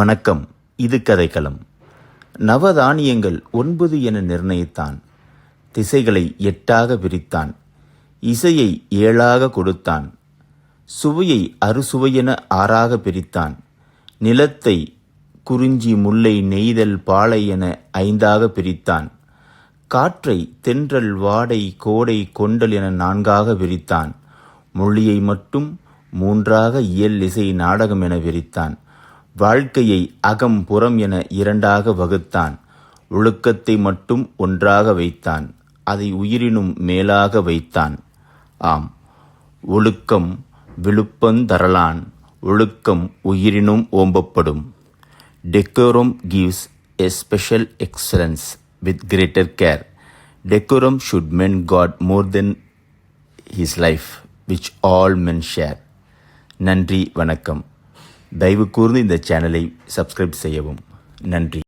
வணக்கம். இது கதைக்களம். நவதானியங்கள் ஒன்பது என நிர்ணயித்தான். திசைகளை எட்டாக பிரித்தான். இசையை ஏழாக கொடுத்தான். சுவையை அறுசுவையென ஆறாக பிரித்தான். நிலத்தை குறிஞ்சி முல்லை நெய்தல் பாலை என ஐந்தாக பிரித்தான். காற்றை தென்றல் வாடை கோடை கொண்டல் என நான்காக பிரித்தான். மொழியை மட்டும் மூன்றாக இயல் இசை நாடகம் என விரித்தான் வாழ்க்கையை அகம் புறம் என இரண்டாக வகுத்தான். ஒழுக்கத்தை மட்டும் ஒன்றாக வைத்தான். அதை உயிரினும் மேலாக வைத்தான். ஆம். ஒழுக்கம் விழுப்பந்தரலான் ஒழுக்கம் உயிரினும் ஓம்பப்படும். Decorum gives a special excellence with greater care decorum should men guard more than his life which all men share நன்றி வணக்கம். தயவு கூர்ந்து இந்த சேனலை சப்ஸ்கிரைப் செய்யவும். நன்றி.